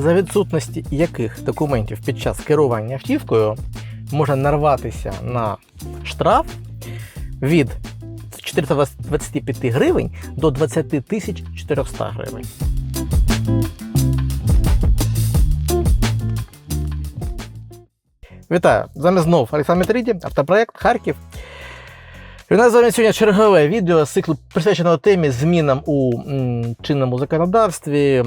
за відсутності яких документів під час керування автівкою може нарватися на штраф від 425 гривень до 20 тисяч 400 гривень. Вітаю! З вами знов Олександр Мітриді, автопроект Харків. І у нас з вами сьогодні чергове відео з циклу присвяченого темі змінам у чинному законодавстві,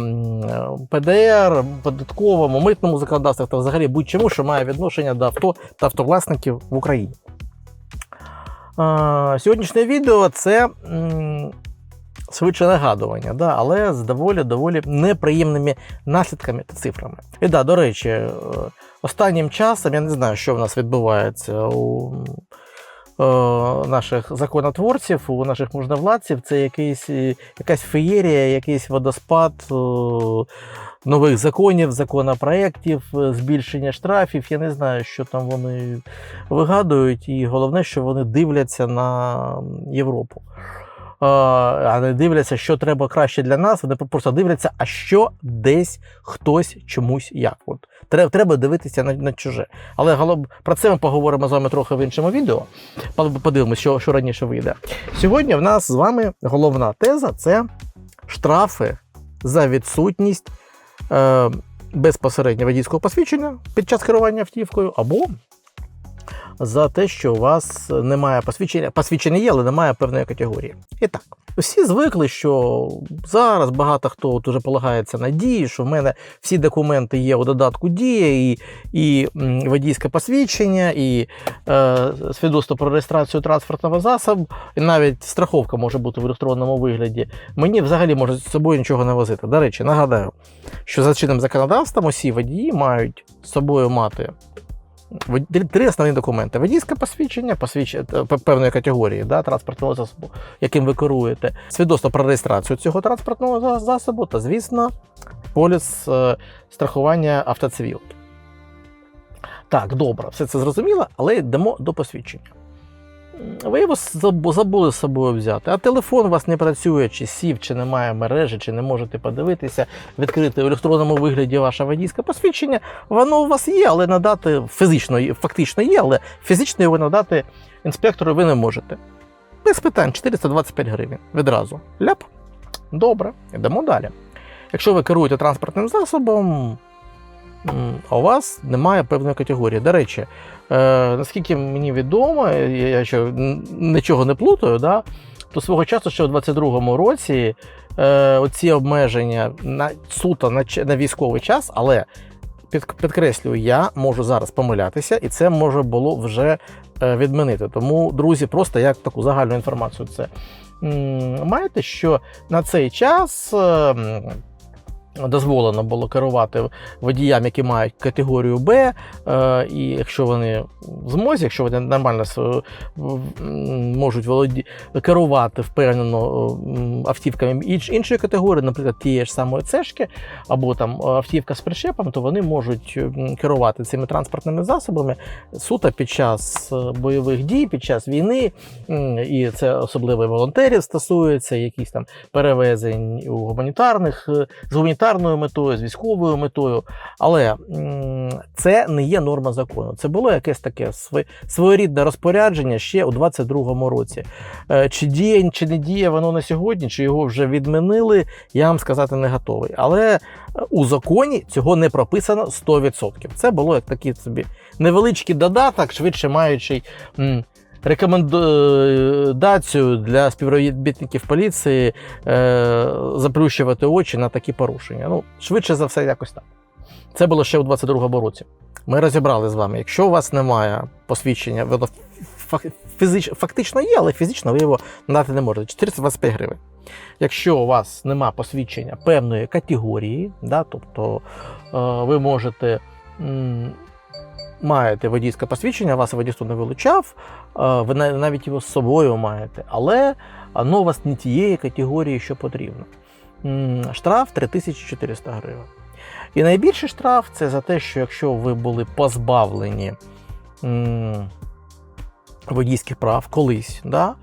ПДР, податковому, митному законодавстві та взагалі будь-чому, що має відношення до авто та автовласників в Україні. Сьогоднішнє відео це швидше нагадування, да, але з доволі доволі неприємними наслідками та цифрами. І да, до речі, е, останнім часом я не знаю, що в нас відбувається у наших законотворців, у наших можновладців. Це якийсь, е, якась феєрія, якийсь водоспад е, нових законів, законопроєктів, е, збільшення штрафів. Я не знаю, що там вони вигадують, і головне, що вони дивляться на Європу. Не дивляться, що треба краще для нас. Вони просто дивляться, а що десь хтось чомусь як. От треба, дивитися на, на чуже. Але голов... про це ми поговоримо з вами трохи в іншому відео. По- Подивимося, що, що раніше вийде. Сьогодні в нас з вами головна теза це штрафи за відсутність е, безпосередньо водійського посвідчення під час керування автівкою або за те, що у вас немає посвідчення. Посвідчення є, але немає певної категорії. І так, всі звикли, що зараз багато хто от уже полагається на дії, що в мене всі документи є у додатку Дія, і, і водійське посвідчення, і е, свідоцтво про реєстрацію транспортного засобу, і навіть страховка може бути в електронному вигляді. Мені взагалі може з собою нічого не возити. До речі, нагадаю, що за чинним законодавством усі водії мають з собою мати три- основні документи: водійське посвідчення, посвідчення певної категорії да, транспортного засобу, яким ви керуєте, свідоцтво про реєстрацію цього транспортного засобу та, звісно, поліс е, страхування автоцивілки. Так, добре, все це зрозуміло, але йдемо до посвідчення. Ви його забули з собою взяти, а телефон у вас не працює, чи сів, чи немає мережі, чи не можете подивитися, відкрити в електронному вигляді ваше водійське посвідчення. Воно у вас є, але надати фізично, фактично є, але фізично його надати інспектору ви не можете. Без питань 425 гривень відразу. Ляп. Добре, йдемо далі. Якщо ви керуєте транспортним засобом, а у вас немає певної категорії. До речі, е, наскільки мені відомо, я ще нічого не плутаю, да, то свого часу ще у 22-му році е, оці обмеження на суто на, на військовий час, але під, підкреслюю, я можу зараз помилятися, і це може було вже е, відмінити. Тому, друзі, просто як таку загальну інформацію це маєте, що на цей час. е, м, Дозволено було керувати водіям, які мають категорію Б, е, і якщо вони в змозі, якщо вони нормально можуть володі... керувати впевнено автівками інш- іншої категорії, наприклад, тієї ж самої цешки, або там е, автівка з причепом, то вони можуть керувати цими транспортними засобами суто під час е, бойових дій, під час війни, і це особливо волонтерів стосується, якісь там перевезень у гуманітарних е, з гуманітарною метою, з військовою метою. Але це не є норма закону. Це було якесь таке своєрідне розпорядження ще у 22-му році. Е, Чи діє, чи не діє воно на сьогодні, чи його вже відмінили, я вам сказати не готовий. Але е, у законі цього не прописано 100%. Це було як такий собі невеличкий додаток, швидше маючий. Рекомендацію для співробітників поліції е, заплющувати очі на такі порушення. Ну, швидше за все, якось так. Це було ще у 22-му році. Ми розібрали з вами, якщо у вас немає посвідчення, воно фізич, фактично є, але фізично ви його надати не можете. 425 гривень. Якщо у вас немає посвідчення певної категорії, да, тобто е, ви можете. Маєте водійське посвідчення, вас водійство не вилучав, е, ви навіть його з собою маєте, але воно у вас не тієї категорії, що потрібно. Штраф 3400 гривень. І найбільший штраф це за те, що якщо ви були позбавлені водійських прав колись, да?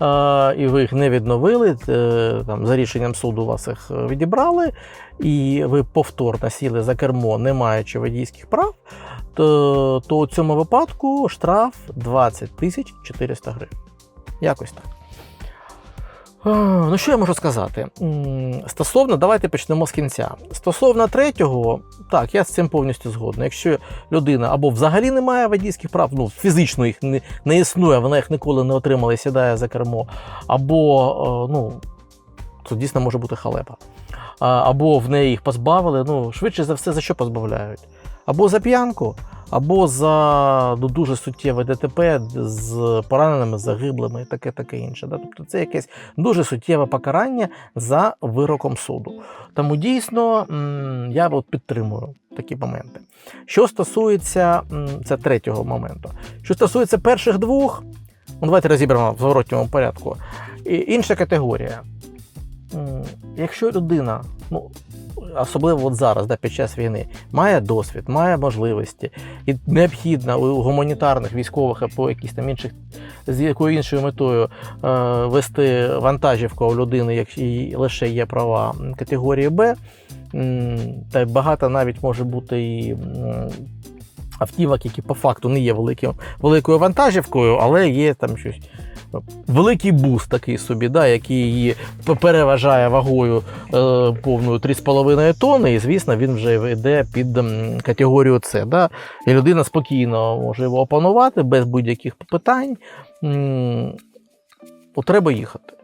е, і ви їх не відновили, е, там, за рішенням суду вас їх е, відібрали, і ви повторно сіли за кермо, не маючи водійських прав, то, то у цьому випадку штраф 20 тисяч 400 гривень. Якось так. Ну, що я можу сказати? Стосовно, давайте почнемо з кінця. Стосовно третього, так, я з цим повністю згоден. Якщо людина або взагалі не має водійських прав, ну фізично їх не, не існує, вона їх ніколи не отримала і сідає за кермо, або е, ну, то дійсно може бути халепа. Або в неї їх позбавили, ну, швидше за все, за що позбавляють? Або за п'янку, або за ну, дуже суттєве ДТП з пораненими, загиблими і таке таке інше. Да? Тобто це якесь дуже суттєве покарання за вироком суду. Тому дійсно я от підтримую такі моменти. Що стосується це третього моменту, що стосується перших двох, ну, давайте розіберемо в зворотньому порядку. І інша категорія. Якщо людина, ну особливо от зараз, да, під час війни, має досвід, має можливості і необхідно у гуманітарних військових або якісь там інших з якою іншою метою е, вести вантажівку у людини, якщо лише є права категорії Б, та багато навіть може бути і. Автівок, які по факту не є великим, великою вантажівкою, але є там щось. Великий буст такий собі, да, який її переважає вагою е, повною 3,5 тонни, і звісно, він вже йде під категорію С. Да? І людина спокійно може його опанувати без будь-яких питань. М -м, треба їхати.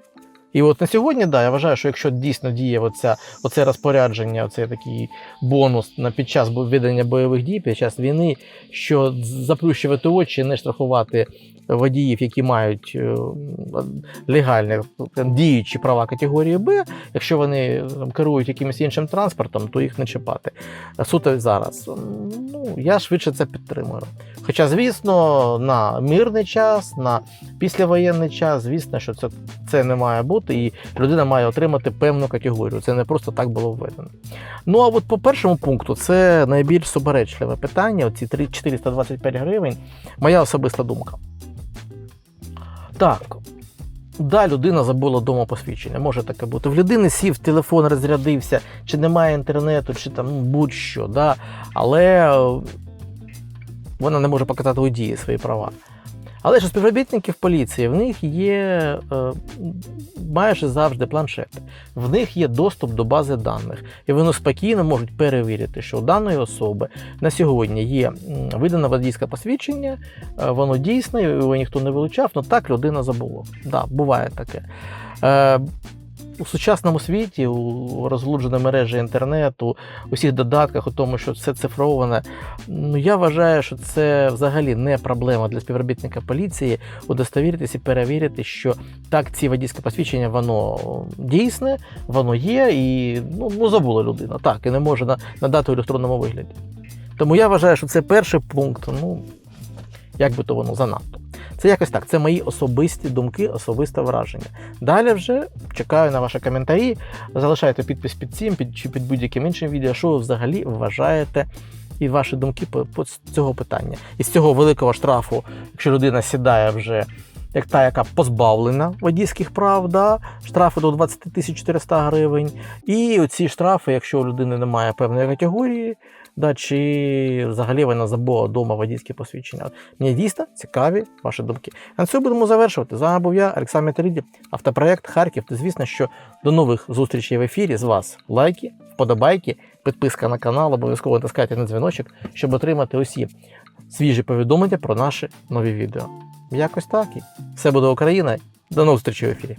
І от на сьогодні, да, я вважаю, що якщо дійсно діє оця, оце розпорядження, оцей такий бонус на під час ведення бойових дій, під час війни, що заплющувати очі, не штрафувати водіїв, які мають е, легальні діючі права категорії Б, якщо вони керують якимось іншим транспортом, то їх не чіпати. Суто зараз. Ну, я швидше це підтримую. Хоча, звісно, на мирний час, на післявоєнний час, звісно, що це, це не має бути, і людина має отримати певну категорію. Це не просто так було введено. Ну а от по першому пункту це найбільш суперечливе питання. Оці 3 425 гривень. Моя особиста думка. Так. Да, людина забула вдома посвідчення, може таке бути. В людини сів, телефон розрядився, чи немає інтернету, чи там будь-що, да? але е, вона не може показати у дії свої права. Але ж у співробітників поліції в них є е, майже завжди планшети, в них є доступ до бази даних, і вони спокійно можуть перевірити, що у даної особи на сьогодні є видане водійське посвідчення, е, воно дійсне, його ніхто не вилучав, але так людина забула. Да, буває таке. Е, у сучасному світі, у розглудженій мережі інтернету, у всіх додатках, у тому, що все цифроване, ну я вважаю, що це взагалі не проблема для співробітника поліції удостовіритися і перевірити, що так, ці водійське посвідчення, воно дійсне, воно є, і ну, ну забула людина. Так, і не може надати у електронному вигляді. Тому я вважаю, що це перший пункт, ну як би то воно занадто. Це якось так. Це мої особисті думки, особисте враження. Далі вже чекаю на ваші коментарі. Залишайте підпис під цим під, чи під будь-яким іншим відео, що ви взагалі вважаєте і ваші думки по, по цього питання. Із цього великого штрафу, якщо людина сідає вже. Як та, яка позбавлена водійських прав, да, штрафи до 20 тисяч 400 гривень. І оці штрафи, якщо у людини немає певної категорії, да, чи взагалі вона забула вдома водійське посвідчення. Мені дійсно цікаві ваші думки. На цьому будемо завершувати. З вами був я, Олександр Метеріді, автопроект Харків. Та звісно, що до нових зустрічей в ефірі. З вас лайки, вподобайки, підписка на канал, обов'язково натискайте на дзвіночок, щоб отримати усі свіжі повідомлення про наші нові відео. Якось так і все буде Україна. До нових зустрічей в ефірі.